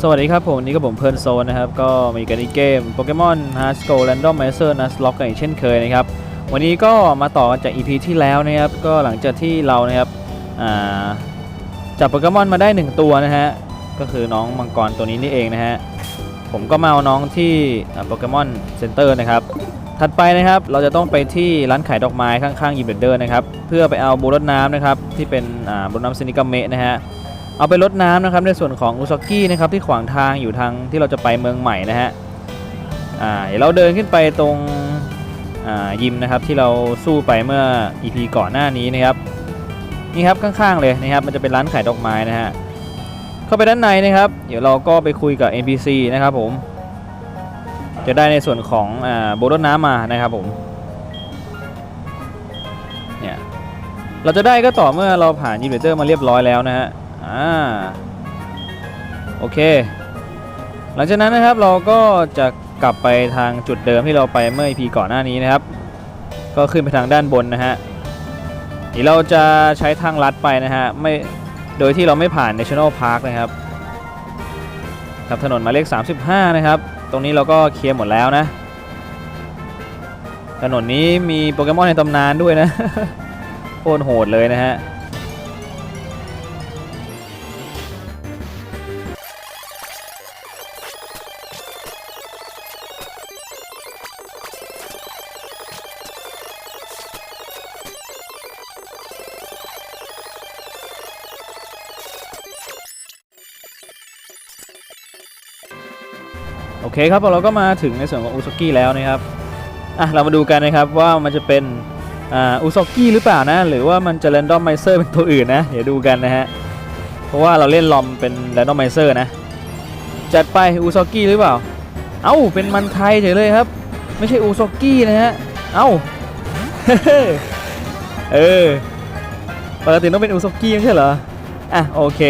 สวัสดีครับผมวันนี่ก็ผมเพลิร์นโซนนะครับ ก็มาอยู่กันในเกมโปเกมอนฮาร์สโกแรนดอมไมเซอร์นัสล็อกกันอีกเช่นเคยนะครับ วันนี้ก็มาต่อกันจาก EP ที่แล้วนะครับ ก็หลังจากที่เรานะครับจับโปเกมอนมาได้ 1 ตัวนะฮะ ก็คือน้องมังกรตัวนี้นี่เองนะฮะ ผมก็มาเอาน้องที่โปเกมอนเซ็นเตอร์นะครับ ถัดไปนะครับเราจะต้องไปที่ร้านขายดอกไม้ข้างๆยิมเบเดอร์นะครับ เพื่อไปเอาบูรดน้ำนะครับที่เป็นบูรดน้ำซินิกาเมะนะฮะ เอาไปรดน้ำนะครับในส่วนของอุซากินะครับที่ขวางทางอยู่ทางที่เราจะไปเมืองใหม่นะฮะอ่าเดี๋ยวเราเดินขึ้นไปตรงอ่ายิมนะครับที่เราสู้ไปเมื่อ EP ก่อนหน้านี้นะครับนี่ครับข้างๆเลยนะครับมันจะเป็นร้านขายดอกไม้นะฮะเข้าไปด้านในนะครับ เดี๋ยวเราก็ไปคุยกับ NPC นะครับผม จะได้ในส่วนของอ่าโบรดน้ำมานะครับผมเนี่ยเราจะได้ก็ต่อเมื่อเราผ่านยิมเบเตอร์มาเรียบร้อยแล้วนะฮะ อ่าโอเค หลังจากนั้นนะครับเราก็จะกลับไปทางจุดเดิมที่เราไปเมื่อ EP ก่อนหน้านี้นะครับ ก็ขึ้นไปทางด้านบนนะฮะนี่เราจะใช้ทางลัดไปนะฮะไม่โดยที่เราไม่ผ่าน National Park นะครับครับถนนหมายเลข 35 นะครับ ตรงนี้เราก็เคลียร์หมดแล้วนะ ถนนนี้มีโปเกมอนในตำนานด้วยนะโคตรโหดเลยนะฮะ เคครับเราก็มาถึงในส่วนของอุซกิแล้วนะครับอะเรามาดูกันนะครับว่ามันจะเป็นอ่าอุซกิหรือเปล่านะ หรือว่ามันจะ r รนดอมไมเซอร์เป็นตัวอื่นนะ เดี๋ยวดูกันนะฮะ เพราะว่าเราเล่นลอมเป็น r รนดอมไมเซอร์นะ จัดไปอุซกิหรือเปล่า เอ้าเป็นมันไทยเฉยเลยครับ ไม่ใช่อุซกินะฮะ เอ้าเออปกติต้องเป็นอุซกิไม่ใช่เหรอ อะโอเค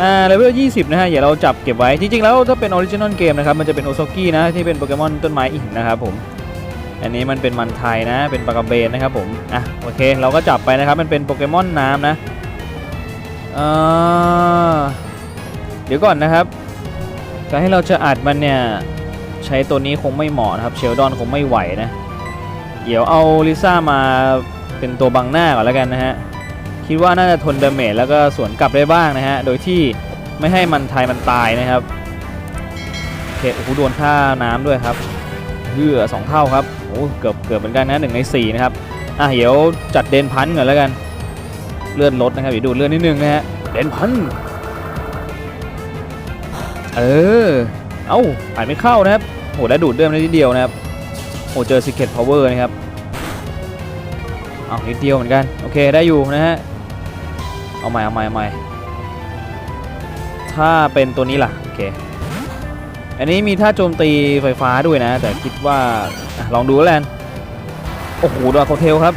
อ่าเลเวล20 นะฮะ เดี๋ยวเราจับเก็บไว้ จริงๆ แล้วถ้าเป็นออริจินอลเกมนะครับ มันจะเป็นโอซ k กินะ ที่เป็นโปเกมอนต้นไม้หินนะครับผม อันนี้มันเป็นมันไทยนะ เป็นปากาเบนนะครับผม อะ โอเค เราก็จับไปนะครับ มันเป็นโปเกมอนน้ำนะเอ่อเดี๋ยวก่อนนะครับ การให้เราจะอัดมันเนี่ย ใช้ตัวนี้คงไม่เหมาะนะครับ เชลดอนคงไม่ไหวนะ เดี๋ยวเอาลิซ่ามาเป็นตัวบังหน้าก่อนแล้วกันนะฮะ คิดว่าน่าจะทนเดาเมจแล้วก็สวนกลับได้บ้างนะฮะ โดยที่ไม่ให้มันไทยมันตายนะครับโอเคโอ้โหโดนท่าน้ำด้วยครับเหือสองเท่าครับโอ้เกือบเกือบเหมือนกันนะหนึ่งในสี่นะครับอะเดี๋ยวจัดเดนพันก่อนแล้วกันเลื่อนลดนะครับเดี๋ยวดูเลื่อนนิดนึงนะฮะเดนพันเออเอ้าอ่านไม่เข้านะครับโหได้ดูดเลื่อนได้นิดเดียวนะครับโหเจอ Secret Power นะครับเอานิดเดียวเหมือนกัน โอเค ได้อยู่นะฮะ เอาใหม่เอาใหม่เอาใหม่ถ้าเป็นตัวนี้ล่ะ โอเค อันนี้มีท่าโจมตีไฟฟ้าด้วยนะ แต่คิดว่าอลองดูแล้วกันโอ้โหดอกโคเทลครับ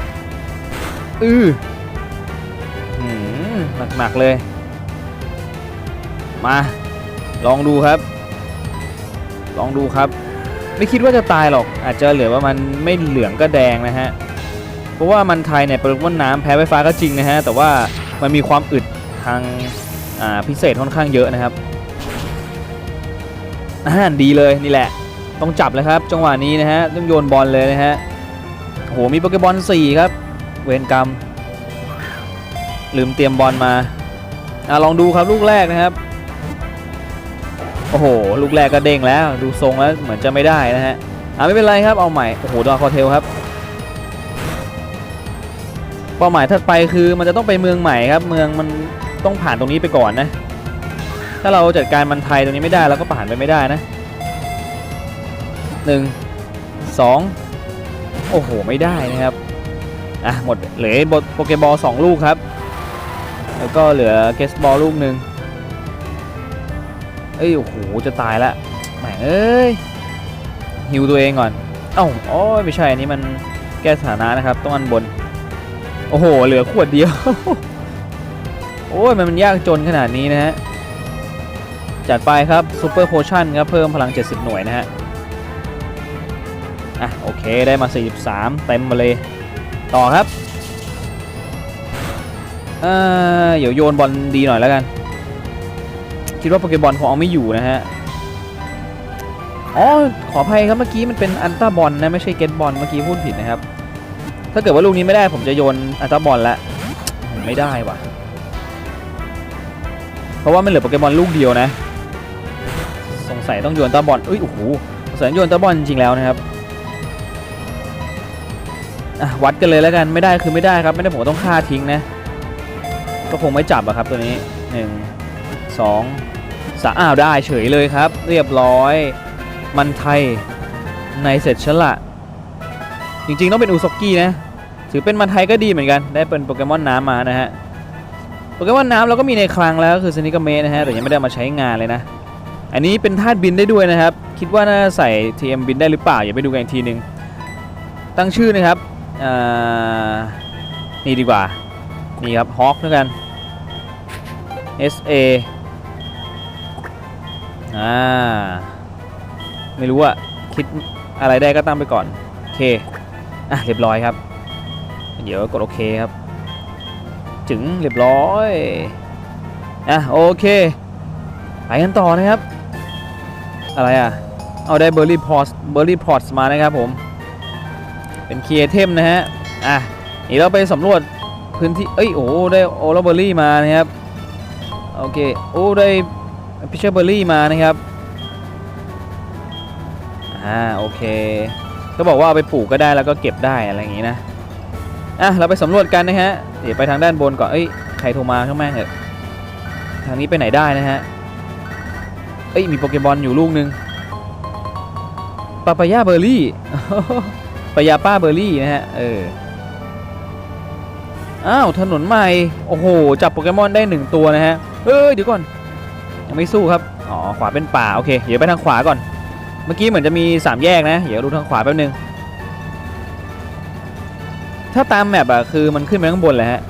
อือหืมหนักๆเลย มา ลองดูครับ ลองดูครับ ไม่คิดว่าจะตายหรอก อาจจะเหลือว่ามันไม่เหลืองก็แดงนะฮะ เพราะว่ามันไทยเนี่ยเป็นว่าน้ำแพ้ไฟฟ้าก็จริงนะฮะ แต่ว่า มันมีความอึดทางาพิเศษค่อนข้างเยอะนะครับอ่าดีเลยนี่แหละ ต้องจับเลยครับ จังหวะนี้นะฮะต้องโยนบอลเลยนะฮะโหมีโปเกมอน4ครับ เวรกรรม ลืมเตรียมบอลมาอ่าลองดูครับลูกแรกนะครับ โอ้โห ลูกแรกก็เด้งแล้ว ดูทรงแล้วเหมือนจะไม่ได้นะฮะอ่าไม่เป็นไรครับเอาใหม่ โอ้โหดอคอเทลครับ เป้าหมายถัดไปคือมันจะต้องไปเมืองใหม่ครับ เมืองมันต้องผ่านตรงนี้ไปก่อนนะ ถ้าเราจัดการมันไทยตรงนี้ไม่ได้เราก็ผ่านไปไม่ได้นะหนึ่งสองโอ้โห ไม่ได้นะครับอะหมดเหลือโปเกบอลสองลูกครับ แล้วก็เหลือเกสบอลลูกหนึ่งเอ้ยโอ้โหจะตายละแหมเอ้ยฮิวตัวเองก่อนเอ้าโอ๋อไม่ใช่อันนี้มันแก้สถานะนะครับต้องอันบน โอ้โห เหลือขวดเดียว โอ้ย มันมันยากจนขนาดนี้นะฮะ จัดไปครับซูเปอร์โพชั่นครับ เพิ่มพลัง 70 หน่วยนะฮะ อะ โอเคได้มา 43 เต็มมาเลย ต่อครับ เอ่อเดี๋ยวโยนบอลดีหน่อยแล้วกัน คิดว่าโปเกบอลคงเอาไม่อยู่นะฮะ อ๋อ ขออภัยครับเมื่อกี้มันเป็นอันต้าบอลนะ ไม่ใช่เกตบอลเมื่อกี้พูดผิดนะครับ ถ้าเกิดว่าลูกนี้ไม่ได้ผมจะโยนอันต้าบอลละไม่ได้ว่ะ เพราะว่ามันเหลือโปเกมอนลูกเดียวนะ สงสัยต้องโยนตาบอลเอ้ยโอ้โหสงสัยโยนตาบอลจริงๆแล้วนะครับวัดกันเลยแล้วกันไม่ได้คือไม่ได้ครับ ไม่ได้ผมต้องฆ่าทิ้งนะ ก็คงไม่จับอะครับตัวนี้หนึ่งสองสามอ้าวได้เฉยเลยครับ เรียบร้อย มันไทยในเสร็จฉละ จริงๆ ต้องเป็นอุซกกี้นะ ถือเป็นมันไทยก็ดีเหมือนกัน ได้เป็นโปเกมอนน้ำมานะฮะ โปเกมอนน้ำเราก็มีในคลังแล้วคือสนิกเมนะฮะ แต่ยังไม่ได้มาใช้งานเลยนะ อันนี้เป็นธาตุบินได้ด้วยนะครับ คิดว่าน่าใส่ TM บินได้หรือเปล่า อย่าไปดูกันอีกทีหนึ่งตั้งชื่อนะครับนี่ดีกว่า นี่ครับฮอคด้วยกัน S A อ่า ไม่รู้อะคิดอะไรได้ก็ตั้งไปก่อน โอเค อะเรียบร้อยครับ เดี๋ยวกดโอเคครับ ถึงเรียบร้อยอะโอเคไปกันต่อนะครับ อะไรอะ เอาได้เบอร์รี่พอร์สเบอร์รี่พอร์สมานะครับผม เป็นคีย์เทมนะฮะ อะนี่เราไปสำรวจพื้นที่ เอ้ยโอ้ได้โอลเบอร์รี่มานะครับ โอเค โอ้ได้พิชเชอร์เบอร์รี่มานะครับ อ่าโอเค ก็บอกว่าไปปลูกก็ได้แล้วก็เก็บได้อะไรอย่างงี้นะอะเราไปสำรวจกันนะฮะเดี๋ยวไปทางด้านบนก่อนเอ้ยใครโทรมาข้างแม่งเหอะทางนี้ไปไหนได้นะฮะเอ้ยมีโปเกมอนอยู่ลูกหนึ่งปาปายาเบอร์รี่ปายาป้าเบอร์รี่นะฮะเอออ้าวถนนใหม่โอ้โหจับโปเกมอนได้หนึ่งตัวนะฮะเฮ้ยเดี๋ยวก่อนยังไม่สู้ครับอ๋อขวาเป็นป่าโอเคเดี๋ยวไปทางขวาก่อน เมื่อกี้เหมือนจะมีสามแยกนะ เดี๋ยวดูทางขวาแป๊บนึง ถ้าตามแมปอะคือมันขึ้นไปข้างบนแหละฮะ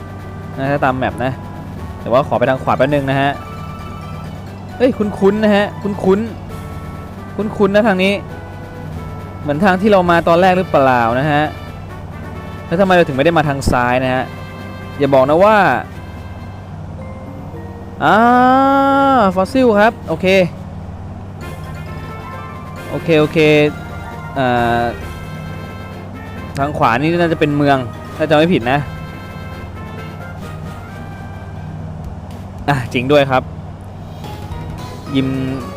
นะถ้าตามแมปนะ แต่ว่าขอไปทางขวาแป๊บนึงนะฮะ เอ้ยคุ้นๆนะฮะ คุ้นๆคุ้นๆนะทางนี้ เหมือนทางที่เรามาตอนแรกหรือเปล่านะฮะ แล้วทำไมเราถึงไม่ได้มาทางซ้ายนะฮะ อย่าบอกนะว่าอ่าฟอสซิลครับ โอเค โอเค โอเคอ่าทางขวานี่น่าจะเป็นเมือง ถ้าจำไม่ผิดนะ อะ จริงด้วยครับ ยิม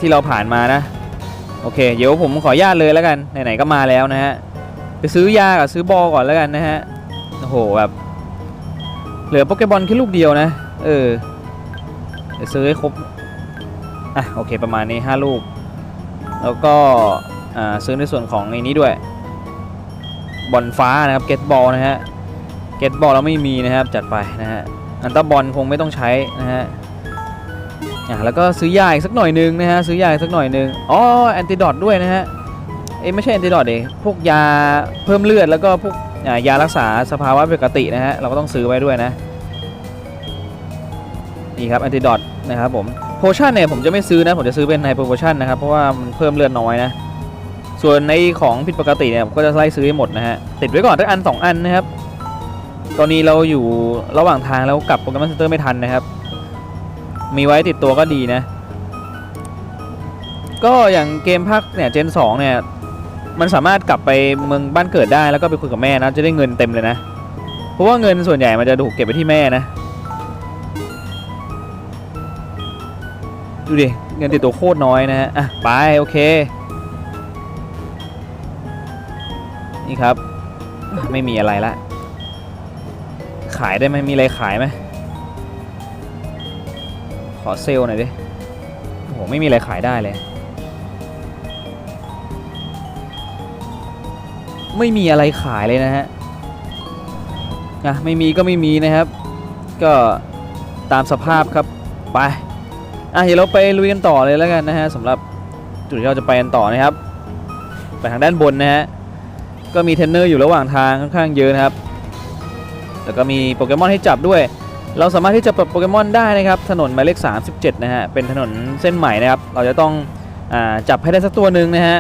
ที่เราผ่านมานะ โอเค เดี๋ยวผมขออนุญาตเลยแล้วกัน ไหนๆก็มาแล้วนะฮะ ไปซื้อยากับซื้อบอลก่อนแล้วกันนะฮะ โอ้โห แบบ เหลือโปเกบอลแค่ลูกเดียวนะ เออ เดี๋ยวซื้อให้ครบ อะ โอเค ประมาณนี้ 5 ลูก แล้วก็ซื้อในส่วนของไอ้นี้ด้วย บอลฟ้านะครับเก็ตบอลนะฮะเก็ตบอลเราไม่มีนะครับจัดไปนะฮะอันตาบอลคงไม่ต้องใช้นะฮะอะแล้วก็ซื้อยาอีกสักหน่อยนึงนะฮะซื้อยาอีกสักหน่อยนึงอ๋อแอนติดอทด้วยนะฮะเอ้ไม่ใช่แอนติดอทเองพวกยาเพิ่มเลือดแล้วก็พวกยารักษาสภาวะปกตินะฮะเราก็ต้องซื้อไว้ด้วยนะนี่ครับแอนติดอทนะครับผม โพชั่นเนี่ยผมจะไม่ซื้อนะ ผมจะซื้อเป็นไฮโปรโพชั่นนะครับ เพราะว่ามันเพิ่มเลือดน้อยนะ ส่วนในของผิดปกติเนี่ยผมก็จะไล่ซื้อให้หมดนะฮะ ติดไว้ก่อนสักอันสองอันนะครับ ตอนนี้เราอยู่ระหว่างทางแล้วกลับโปเกมอนเซ็นเตอร์ไม่ทันนะครับ มีไว้ติดตัวก็ดีนะ ก็อย่างเกมภาคเนี่ยเจน2เนี่ย มันสามารถกลับไปเมืองบ้านเกิดได้แล้วก็ไปคุยกับแม่นะ จะได้เงินเต็มเลยนะ เพราะว่าเงินส่วนใหญ่มันจะถูกเก็บไปที่แม่นะ ดูดิเงินติดตัวโคตรน้อยนะฮะอะไปโอเค นี่ครับ ไม่มีอะไรละ ขายได้ไหมมีอะไรขายไหมขอเซลหน่อยดิโอ้โหไม่มีอะไรขายได้เลย ไม่มีอะไรขายเลยนะฮะอะไม่มีก็ไม่มีนะครับ ก็ตามสภาพครับไป อะเดี๋ยวเราไปลุยกันต่อเลยแล้วกันนะฮะสำหรับจุดที่เราจะไปกันต่อนะครับ ไปทางด้านบนนะฮะก็มีเทนเนอร์อยู่ระหว่างทางค่อนข้างเยอะนะครับ แล้วก็มีโปเกมอนให้จับด้วย เราสามารถที่จะปลดโปเกมอนได้นะครับ ถนนหมายเลข 37 นะฮะ เป็นถนนเส้นใหม่นะครับ เราจะต้องอจับให้ได้สักตัวหนึ่งนะฮะ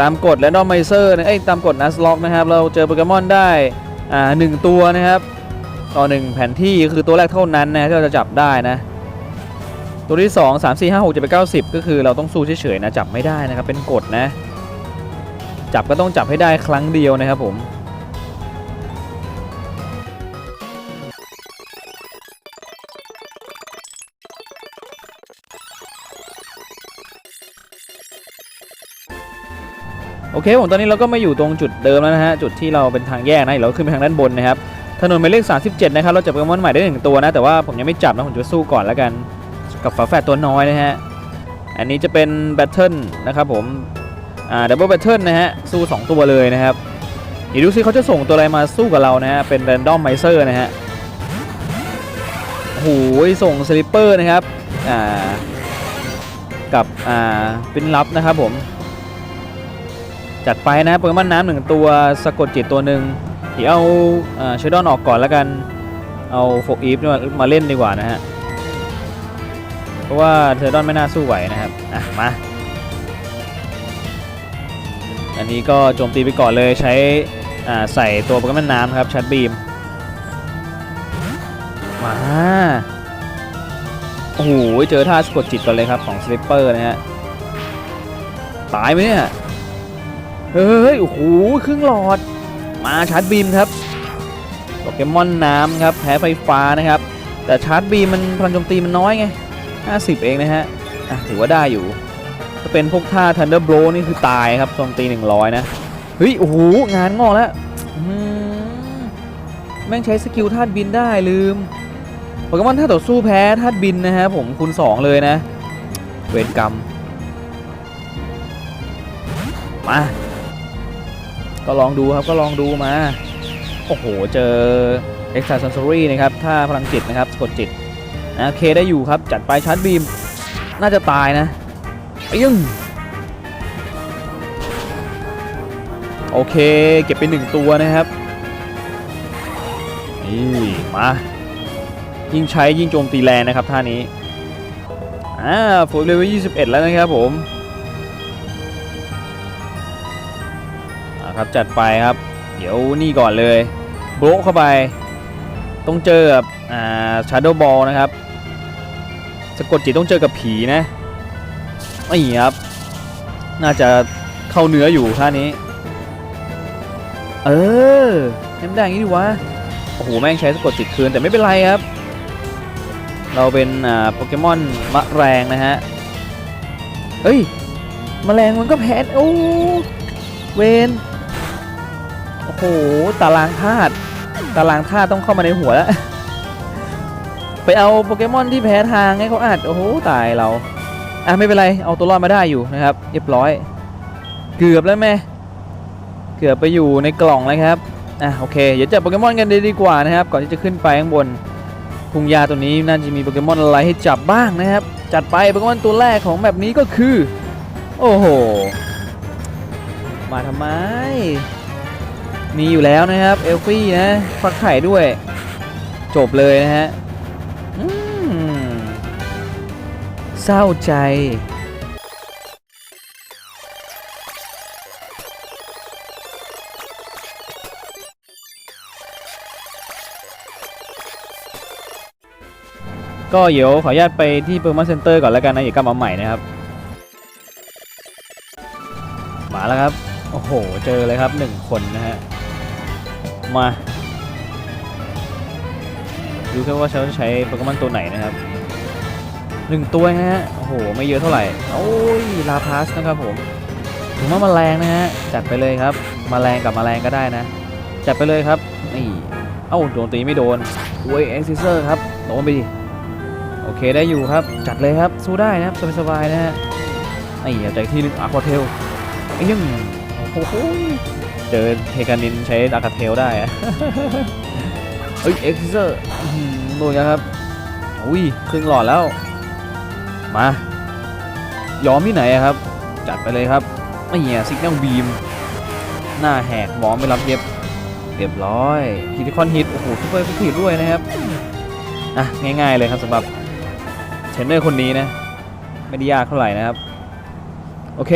ตามกฎและดอมไมเซอร์นะเอ้ยตามกฎนัสล็อกนะครับ เราเจอโปเกมอนได้อ่าหนึ่งตัวนะครับ ต่อหนึ่งแผนที่คือตัวแรกเท่านั้นนะที่เราจะจับได้นะ ตัวที่ 2 3 4 5 6 7 8 9 10 ก็คือเราต้องสู้เฉยๆนะจับไม่ได้นะครับเป็นกฎนะ จับก็ต้องจับให้ได้ครั้งเดียวนะครับผมโอเคผมตอนนี้เราก็มาอยู่ตรงจุดเดิมแล้วนะฮะจุดที่เราเป็นทางแยกนะเดี๋ยวเราขึ้นไปทางด้านบนนะครับ ถนนหมายเลข 37 นะครับ เราจับโปเกมอนใหม่ได้หนึ่งตัวนะ แต่ว่าผมยังไม่จับนะ ผมจะสู้ก่อนแล้วกัน กับฝาแฝดตัวน้อยนะฮะ อันนี้จะเป็นแบทเทิลนะครับผม อ่าดับเบิลแบทเทิลนะฮะ สู้ 2 ตัวเลยนะครับเดี๋ยวดูซิเขาจะส่งตัวอะไรมาสู้กับเรานะฮะ เป็นแรนดอมไมเซอร์นะฮะโอ้โหส่งสลิปเปอร์นะครับ อ่า กับ อ่า เป็นลับนะครับผม จัดไปนะโปเกมอนน้ำหนึ่งตัว สะกดจิตตัวหนึ่ง เดี๋ยวเอาเชดอนออกก่อนแล้วกัน เอาโฟกอีฟมามาเล่นดีกว่านะฮะ เพราะว่าเชดอนไม่น่าสู้ไหวนะครับ อะ มา อันนี้ก็โจมตีไปก่อนเลยใช้ใส่ตัวโปเกมอนน้ำครับ ชัดบีม มา โอ้โห เจอท่าสะกดจิตก่อนเลยครับของสลิปเปอร์นะฮะ ตายไหมเนี่ย เฮ้ย โอ้โห ครึ่งหลอด มาชาร์จบีมครับโปเกมอนน้ำครับแพ้ไฟฟ้านะครับ แต่ชาร์จบีมมันพลังโจมตีมันน้อยไง 50 เองนะฮะอะถือว่าได้อยู่ถ้าเป็นพวกท่า Thunder Blow นี่คือตายครับโจมตี 100 นะ เฮ้ย โอ้โห งานงอกแล้วแม่งใช้สกิลธาตุบินได้ลืมโปเกมอนถ้าต่อสู้แพ้ธาตุบินนะฮะผมคูณ2 เลยนะ เวรกรรม มา ก็ลองดูครับก็ลองดูมา โอ้โห เจอ Extra Sensory นะครับ ถ้าพลังจิตนะครับสะกดจิตนะโอเคได้อยู่ครับ จัดไปชาร์จบีม น่าจะตายนะไอ้ยึงโอเค เก็บไปหนึ่งตัวนะครับ นี่ มา ยิ่งใช้ยิ่งโจมตีแรงนะครับท่านี้ อ่าฟูเลเวล21 แล้วนะครับผม ครับจัดไปครับ เดี๋ยวนี่ก่อนเลยโบะเข้าไป ต้องเจอกับอ่าชาร์โดบอลนะครับสะกดจิตต้องเจอกับผีนะนี่ครับ น่าจะเข้าเนื้ออยู่ท่านี้ เออเห็นได้อย่างนี้ดีวะโอ้โห แม่งใช้สะกดจิตคืนแต่ไม่เป็นไรครับ เราเป็นอ่าโปเกมอนมะแรงนะฮะเฮ้ยมแมลงมันก็แพ้โอ้เวน โอ้โหตารางธาตุตารางธาตุต้องเข้ามาในหัวแล้ว ไปเอาโปเกมอนที่แพ้ทางให้เขาอัดโอ้โหตายเราอะไม่เป็นไรเอาตัวรอดมาได้อยู่นะครับเรียบร้อย เกือบแล้วแม่เกือบไปอยู่ในกล่องแล้วครับอะโอเคเดี๋ยวจับโปเกมอนกันเลยดีกว่านะครับ ก่อนที่จะขึ้นไปข้างบนทุ่งหญ้าตัวนี้น่าจะมีโปเกมอนอะไรให้จับบ้างนะครับ จัดไปโปเกมอนตัวแรกของแบบนี้ก็คือ โอ้โห มาทำไม มีอยู่แล้วนะครับ เอลฟี่นะฟักไข่ด้วย จบเลยนะฮะเศร้าใจก็เดี๋ยวขออนุญาตไปที่เปอร์มาเซ็นเตอร์ก่อนแล้วกันนะอย่ากลับมาใหม่นะครับ มาแล้วครับ โอ้โห เจอเลยครับหนึ่งคนนะฮะ มา ดูแค่ว่าฉันจะใช้โปเกมอนตัวไหนนะครับหนึ่งตัวนะฮะ โอ้โห ไม่เยอะเท่าไหร่ โอ้ย ลาพาสนะครับผม ถึงว่าแมลงนะฮะ จัดไปเลยครับแมลงกับแมลงก็ได้นะ จัดไปเลยครับ นี่ เอ้า โดนตีไม่โดนโอ้ยเอ็กซิเซอร์ครับ โดนไปดิ โอเคได้อยู่ครับ จัดเลยครับ สู้ได้นะครับสบายๆนะฮะไอ้เหี้ยจที่นึงอะควาเทลไอ้ยังโอ้โห เจอเฮกานินใช้อะคาเทลได้เฮ้ยเอ็กซิเซอร์โดนยังครับ อุ้ยครึ่งหลอดแล้ว มายอมที่ไหนครับ จัดไปเลยครับไอ้เหี้ยซิกแนลบีม หน้าแหกหมอไม่รับเย็บเรียบร้อยคิติคอนฮิต โอ้โหซุปเปอร์ฟิทีด้วยนะครับ อะ ง่าย ๆ เลยครับสำหรับเทรนเนอร์คนนี้นะ ไม่ได้ยากเท่าไหร่นะครับ โอเค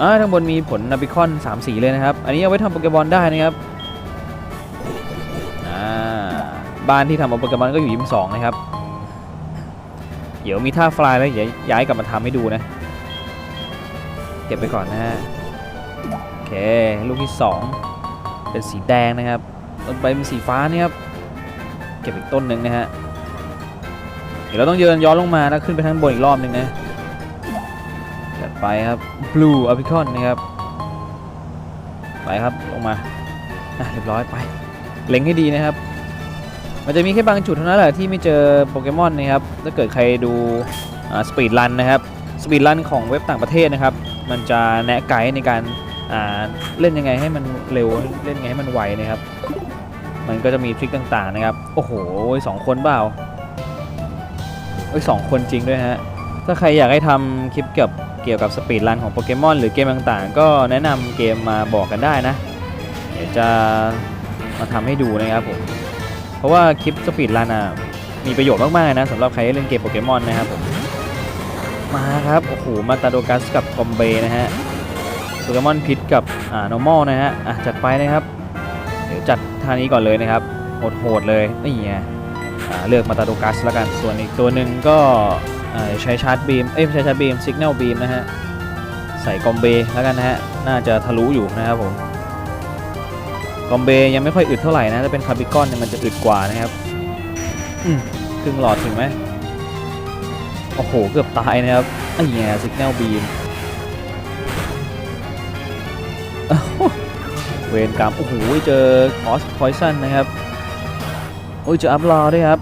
อ่าข้างบนมีผลนาบิคอน3สีเลยนะครับ อันนี้เอาไว้ทำโปเกมอนได้นะครับอ่าบ้านที่ทำเอาโปเกมอนก็อยู่ยิมสองนะครับ เดี๋ยวมีท่าฟลายแล้วเดี๋ยวย้ายกลับมาทำให้ดูนะ เก็บไปก่อนนะฮะโอเคลูกที่ 2 เป็นสีแดงนะครับต้นใบเป็นสีฟ้านี่ครับเก็บอีกต้นหนึ่งนะฮะเดี๋ยวเราต้องเดินย้อนลงมานะขึ้นไปข้างบนอีกรอบหนึ่งนะ ไปครับ blue apricot นะครับ ไปครับลงมาอะเรียบร้อยไป เล็งให้ดีนะครับ มันจะมีแค่บางจุดเท่านั้นแหละที่ไม่เจอโปเกมอนนะครับ ถ้าเกิดใครดูสปีดรันนะครับสปีดรันของเว็บต่างประเทศนะครับ มันจะแนะไกด์ในการเล่นยังไงให้มันเร็วเล่นยังไงให้มันไวนะครับ มันก็จะมีทริคต่างๆนะครับ โอ้โหสองคนเปล่าเอ้ยสองคนจริงด้วยฮะ ถ้าใครอยากให้ทำคลิปเกี่ยวกับ เกี่ยวกับสปีดรันของโปเกมอนหรือเกมต่างๆ ก็แนะนำเกมมาบอกกันได้นะ เดี๋ยวจะมาทำให้ดูนะครับผม เพราะว่าคลิปสปีดรันอะมีประโยชน์มากๆนะสำหรับใครที่เล่นเกมโปเกมอนนะครับผมมาครับโอ้โหมาตาโดกัสกับคอมเบนะฮะโปเกมอนพิษกับอ่า normal นะฮะอะจัดไปนะครับ เดี๋ยวจัดท่านี้ก่อนเลยนะครับโหดๆเลยนี่ไงอ่าเลือกมาตาโดกัสแล้วกันส่วนอีกตัวหนึ่งก็ ใช้ชาร์จบีม เอ้ยไม่ใช้ชาร์จบีมสิกแนลบีมนะฮะ ใส่คอมเบแล้วกันนะฮะ น่าจะทะลุอยู่นะครับผม กอมเบยังไม่ค่อยอึดเท่าไหร่นะ ถ้าเป็นคาร์บิคอนเนี่ยมันจะอึดกว่านะครับอืมครึ่งหลอดถึงไหมโอ้โห เกือบตายนะครับไอ้เหี้ยสิกแนลบีมเวนกรรมโอ้โห เจอคอสพอยซันนะครับ โอ้ย เจออัพลอด้วยครับ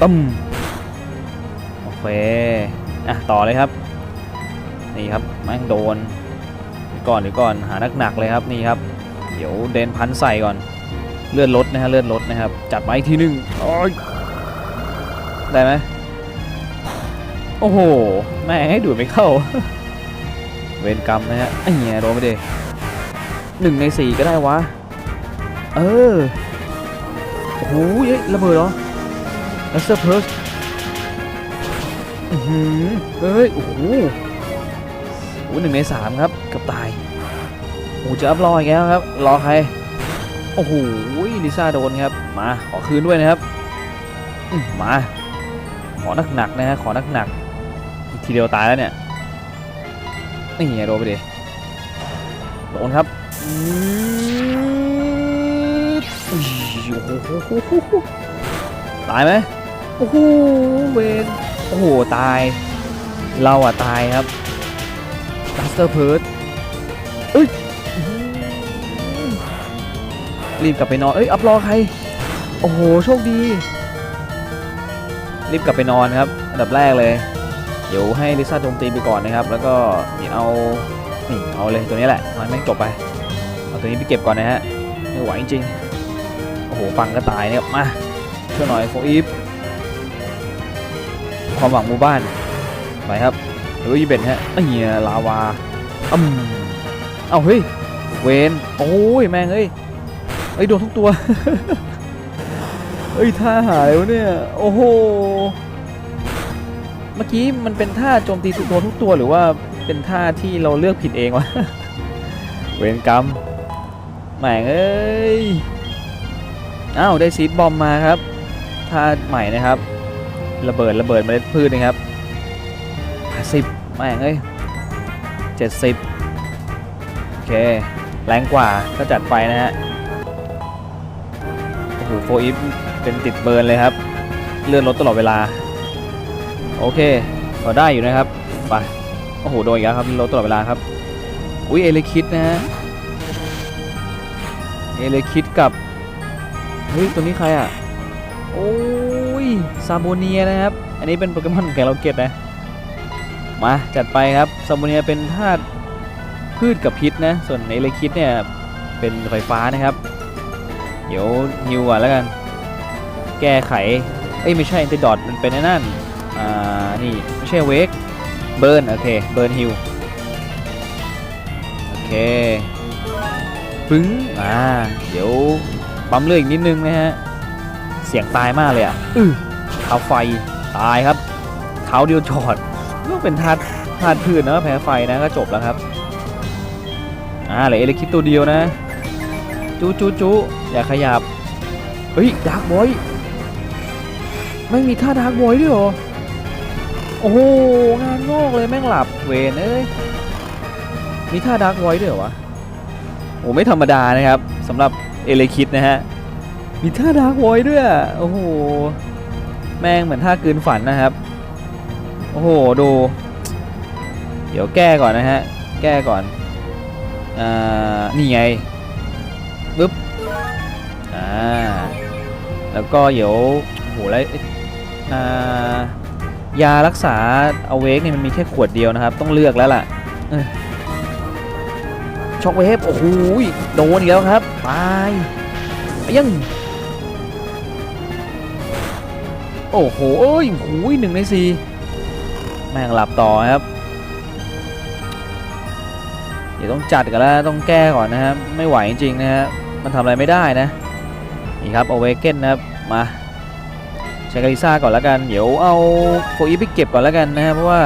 ตึ้มโอ เคอะต่อเลยครับ นี่ครับแม่งโดนก่อนเดี๋ยวก่อนหาหนักๆเลยครับนี่ครับ เดี๋ยวเดนพันใส่ก่อนเลื่อนรถนะฮะเลื่อนรถนะครับ จัดไปอีกทีหนึงโอ้ยได้ไหมโอ้โหแม่งให้ดูดไม่เข้า เวรกรรมนะฮะไอ้เหี้ยโดนไปดิหนึ่งในสี่ก็ได้วะ เออโอ้โหเอ้ยระเบิดเหรอลัสเตอร์เพิร์ส เอ้ย โอ้โหโอ้หนึ่งในสามครับกับตายโอ้จะอัพรออีกแล้วครับ รอใคร โอ้โหลิซ่าโดนครับ มา ขอคืนด้วยนะครับอื้อมา ขอหนักนะฮะ ขอนักๆอีกทีเดียวตายแล้วเนี่ยนี่โดนไปดิโดนครับตายไหมโอ้โหเวน โอ้โห ตาย เราอะตายครับดัสเตอร์เพิร์ดรีบกลับไปนอน เอ้ย อัพรอใคร โอ้โห โชคดี รีบกลับไปนอนครับ อันดับแรกเลย เดี๋ยวให้ลิซ่าโจมตีไปก่อนนะครับ แล้วก็เดี๋ยวเอา นี่ เอาเลยตัวนี้แหละเอาให้แม่จบไป เอาตัวนี้ไปเก็บก่อนนะฮะ ไม่ไหวจริง โอ้โห ฟังก็ตายนะครับมา ช่วยหน่อยโฟอีฟ ความหวังหมู่บ้าน ไปครับหรือว่ายีเบนฮะไอ้เหี้ยลาวาอืมเอาเฮ้ย เวนโอ้ยแม่งเอ้ยเอ้ยโดนทุกตัว เอ้ยท่าหายวะเนี่ย โอ้โห เมื่อกี้มันเป็นท่าโจมตีทุกตัวทุกตัวหรือว่าเป็นท่าที่เราเลือกผิดเองวะ เวรกรรมแหม่งเอ้ย อ้าวได้ซีดบอมมาครับท่าใหม่นะครับ ระเบิดระเบิดเมล็ดพืชนะครับ50แม่งเอ้ย70โอเค แรงกว่าก็จัดไปนะฮะโอ้โหโฟอีฟเป็นติดเบิร์นเลยครับ เลื่อนรถตลอดเวลา โอเคก็ได้อยู่นะครับไปโอ้โหโดนอีกแล้วครับเลื่อนรถตลอดเวลาครับ อุ้ยเอเลคิดนะฮะเอเลคิดกับ เฮ้ย ตัวนี้ใครอะ โอ้ ซาโบเนียนะครับ อันนี้เป็นโปเกมอนแกเราเก็ตนะ มาจัดไปครับซาโบเนียเป็นธาตุพืชกับพิษนะ ส่วนเอเลคิดเนี่ยเป็นไฟฟ้านะครับ เดี๋ยวฮิวก่อนแล้วกัน แก้ไข เอ้ยไม่ใช่ติดอดมันเป็นไอ้นั่น อ่า นี่ไม่ใช่เวก เบิร์นโอเค เบิร์นฮิวโอเค ปึ้ง อ่า เดี๋ยวปั๊มเลือดอีกนิดนึงนะฮะ สียงตายมากเลยอะอือเท้าไฟตายครับเท้าเดียวจอดก็เป็นธาตุธาตุพืชนะแพ้ไฟนะก็จบแล้วครับอ่าเหลือเอเล็กคิดตัวเดียวนะจูจูจูอย่าขยับเฮ้ยดาร์กบอยไม่มีท่าดาร์กบอยด้วยเหรอโอ้โหงานงอกเลยแม่งหลับเวนเอ้ยมีท่าดาร์กไวด้วยเหรอวะโอ้ไม่ธรรมดานะครับสำหรับเอเลคิดนะฮะ มีท่าดาร์กไวด้วยโอ้โห แม่งเหมือนท่ากืนฝันนะครับ โอ้โห ดู เดี๋ยวแก้ก่อนนะฮะ แก้ก่อน อ่า นี่ไงปึ๊บ อ่า แล้วก็เดี๋ยวโอ้โหแล้วอ่ายารักษาเอาเวกเนี่ยมันมีแค่ขวดเดียวนะครับ ต้องเลือกแล้วล่ะเออช็อกเวฟโอ้โหโดนอีกแล้วครับ ตายยัง โอ้โหเอ้ยโอ้โหนึ่งในสี่แม่งหลับต่อครับเดี๋ยวต้องจัดกันแล้วต้องแก้ก่อนนะครับไม่ไหวจริงๆนะฮะมันทำอะไรไม่ได้นะนี่ครับเอาเวเกนนะครับมาใช้กาลิซ่าก่อนแล้วกันเดี๋ยวเอาโฟอีไปเก็บก่อนแล้วกันนะฮะเพราะว่า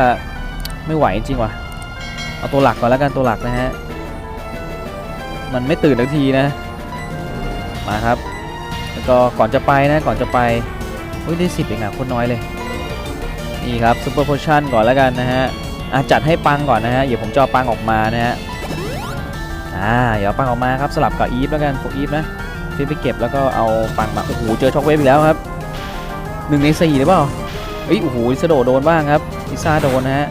ไม่ไหวจริงว่ะเอาตัวหลักก่อนแล้วกันตัวหลักนะฮะมันไม่ตื่นทันทีนะมาครับแล้วก็ก่อนจะไปนะก่อนจะไป เฮ้ยได้สิบเองอะคนน้อยเลย นี่ครับซูเปอร์โพชั่นก่อนแล้วกันนะฮะอะจัดให้ปังก่อนนะฮะเดี๋ยวผมจะเอาปังออกมานะฮะอ่าเดี๋ยวเอาปังออกมาครับสลับกับอีฟแล้วกันโฟอีฟนะซื้อไปเก็บแล้วก็เอาปังมาโอ้โหเจอช็อกเวฟอีกแล้วครับหนึ่งในสี่หรือเปล่าเฮ้ยโอ้โหลิซาโดโดนบ้างครับลิซ่าโดนนะฮะ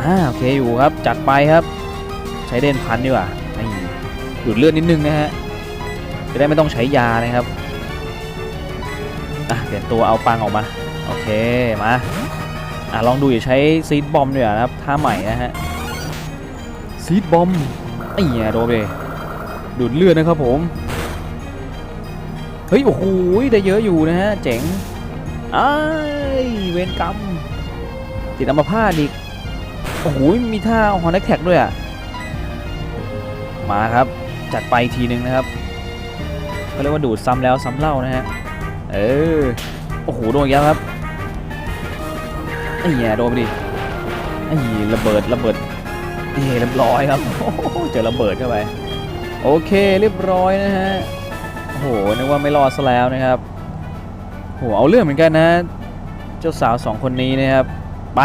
อ่าโอเคอยู่ครับจัดไปครับ ใช้เด่นพันดีกว่านี่ดูดเลือดนิดนึงนะฮะจะได้ไม่ต้องใช้ยานะครับ อะเปลี่ยนตัวเอาปังออกมา โอเค มาอะลองดูอย่าใช้ซีดบอมดีกว่านะครับท่าใหม่นะฮะซีดบอมไอ้เหี้ยโดนไปเลยดูดเลือดนะครับผม เฮ้ย โอ้โหได้เยอะอยู่นะฮะ เจ๋งไอ้ายเวนกรรมติดอัมพาตอีก โอ้โหมีท่าฮอนแท็กด้วยอะ มาครับ จัดไปอีกทีหนึ่งนะครับเขาเรียกว่าดูดซ้ำแล้วซ้ำเล่านะฮะ เออ โอ้โห โดนยับครับไอ้เหี้ยโดนไปดิไอ้ระเบิดระเบิดเฮ้เรียบร้อยครับโอ้โหเจอระเบิดเข้าไป โอเคเรียบร้อยนะฮะ โอ้โห นึกว่าไม่รอดซะแล้วนะครับโหเอาเรื่องเหมือนกันนะ เจ้าสาวสองคนนี้นะครับ ไป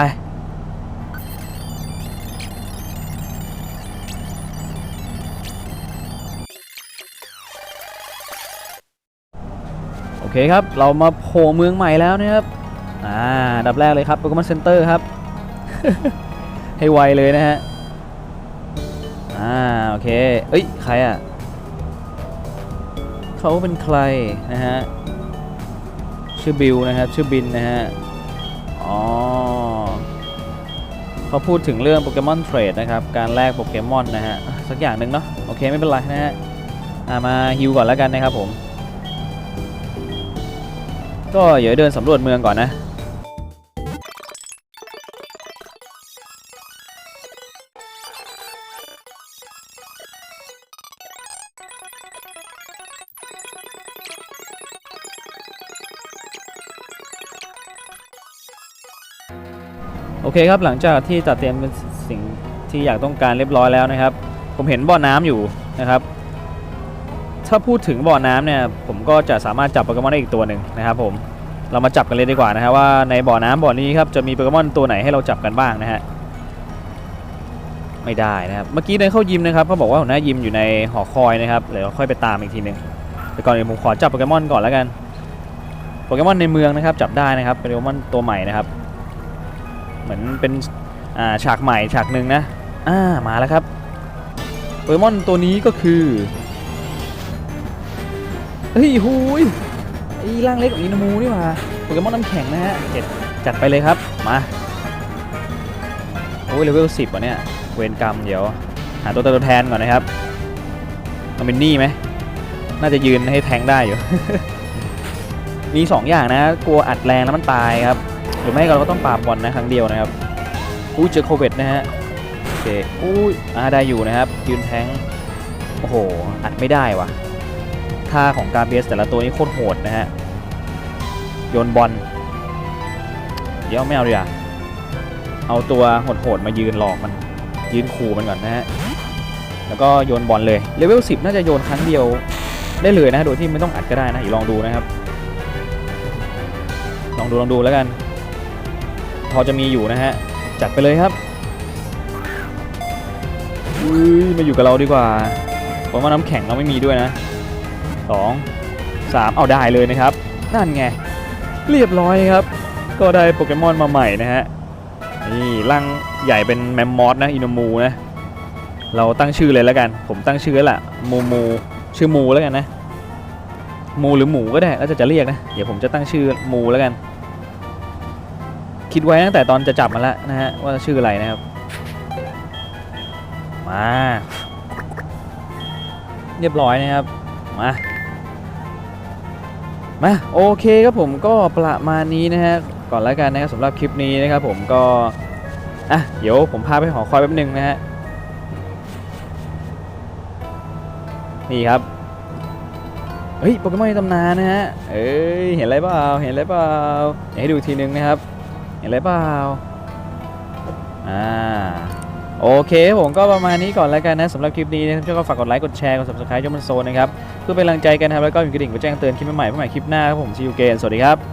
เคครับ เรามาโผล่เมืองใหม่แล้วนะครับ อ่าดับแรกเลยครับโปเกมอนเซ็นเตอร์ครับ ให้ไวเลยนะฮะ อ่า โอเค เอ้ย ใครอะ เขาเป็นใครนะฮะ ชื่อบิลนะครับ ชื่อบินนะฮะ อ๋อเขาพูดถึงเรื่องโปเกมอนเทรดนะครับ การแลกโปเกมอนนะฮะ สักอย่างหนึ่งเนาะ โอเค ไม่เป็นไรนะฮะ มาฮิวก่อนแล้วกันนะครับผม ก็เดี๋ยวเดินสำรวจเมืองก่อนนะ โอเคครับหลังจากที่จัดเตรียมเป็นสิ่งที่อยากต้องการเรียบร้อยแล้วนะครับ ผมเห็นบ่อน้ำอยู่นะครับ ถ้าพูดถึงบ่อน้ำเนี่ยผมก็จะสามารถจับโปเกมอนได้อีกตัวหนึ่งนะครับผมเรามาจับกันเลยดีกว่านะฮะว่าในบ่อน้ำบ่อนี้ครับจะมีโปเกมอนตัวไหนให้เราจับกันบ้างนะฮะไม่ได้นะครับเมื่อกี้เดินเข้ายิมนะครับเขาบอกว่าหัวหน้ายิมอยู่ในหอคอยนะครับเดี๋ยวค่อยไปตามอีกทีหนึ่งแต่ก่อนอื่นผมขอจับโปเกมอนก่อนแล้วกันโปเกมอนในเมืองนะครับจับได้นะครับโปเกมอนตัวใหม่นะครับ เหมือนเป็นอ่าฉากใหม่ฉากหนึ่งนะอ่ามาแล้วครับโปเกมอนตัวนี้ก็คือ เฮ้ยหูยไอ้ร่างเล็กของอินามูนี่หว่าโปเกมอนน้ำแข็งนะฮะเจ็ดจัดไปเลยครับ มาโอ้ยเลเวลสิบวะเนี่ย เวนกรรมเดี๋ยว หาตัวตัวแทนก่อนนะครับเอาเป็นนี่ไหม น่าจะยืนให้แทงได้อยู่ มีสองอย่างนะ กลัวอัดแรงแล้วมันตายครับ หรือไม่เราก็ต้องปราบบอลนะครั้งเดียวนะครับ อู้เจอโควิดนะฮะ โอเคอู้อาได้อยู่นะครับ ยืนแทง โอ้โห อัดไม่ได้วะ ท่าของการเบสแต่ละตัวนี้โคตรโหดนะฮะ โยนบอล เดี๋ยวไม่เอาดีกว่าเอาตัวโหดๆมายืนหลอกมัน ยืนขู่มันก่อนนะฮะ แล้วก็โยนบอลเลย เลเวล 10 น่าจะโยนครั้งเดียวได้เลยนะ โดยที่ไม่ต้องอัดก็ได้นะอีกลองดูนะครับ ลองดูลองดูแล้วกัน พอจะมีอยู่นะฮะ จัดไปเลยครับอุ้ยมาอยู่กับเราดีกว่าผมว่าน้ำแข็งเราไม่มีด้วยนะ สองสามเอาได้เลยนะครับ นั่นไง เรียบร้อยครับ ก็ได้โปเกมอนมาใหม่นะฮะ นี่ร่างใหญ่เป็นแมมมอสนะอินมูนะ เราตั้งชื่อเลยแล้วกัน ผมตั้งชื่อแล้วล่ะมูมูชื่อมูแล้วกันนะ มูหรือหมูก็ได้แล้วจะจะเรียกนะ เดี๋ยวผมจะตั้งชื่อมูแล้วกัน คิดไว้ตั้งแต่ตอนจะจับมาแล้วนะฮะว่าชื่ออะไรนะครับ มา เรียบร้อยนะครับ มา มาโอเคครับผมก็ประมาณนี้นะฮะก่อนแล้วกันนะครับสำหรับคลิปนี้นะครับผมก็อะเดี๋ยวผมพาไปหอคอยแป๊บหนึงนะฮะนี่ครับเฮ้ยโปเกมอนในตำนานนะฮะเอ้ยเห็นอะไรเปล่าเห็นอะไรเปล่าอยากให้ดูอีกทีนึงนะครับ เห็นอะไรเปล่าอ่าโอเคผมก็ประมาณนี้ก่อนแล้วกันนะสำหรับคลิปนี้นะครับช่วยก็ฝากกดไลค์กดแชร์กด subscribe จองมันโซนนะครับ เพื่อเป็นกำลังใจกันนะครับแล้วก็มีกระดิ่งเพื่อแจ้งเตือนคลิปใหม่ๆเพื่อใหม่คลิปหน้าครับผมซีอูเกนสวัสดีครับ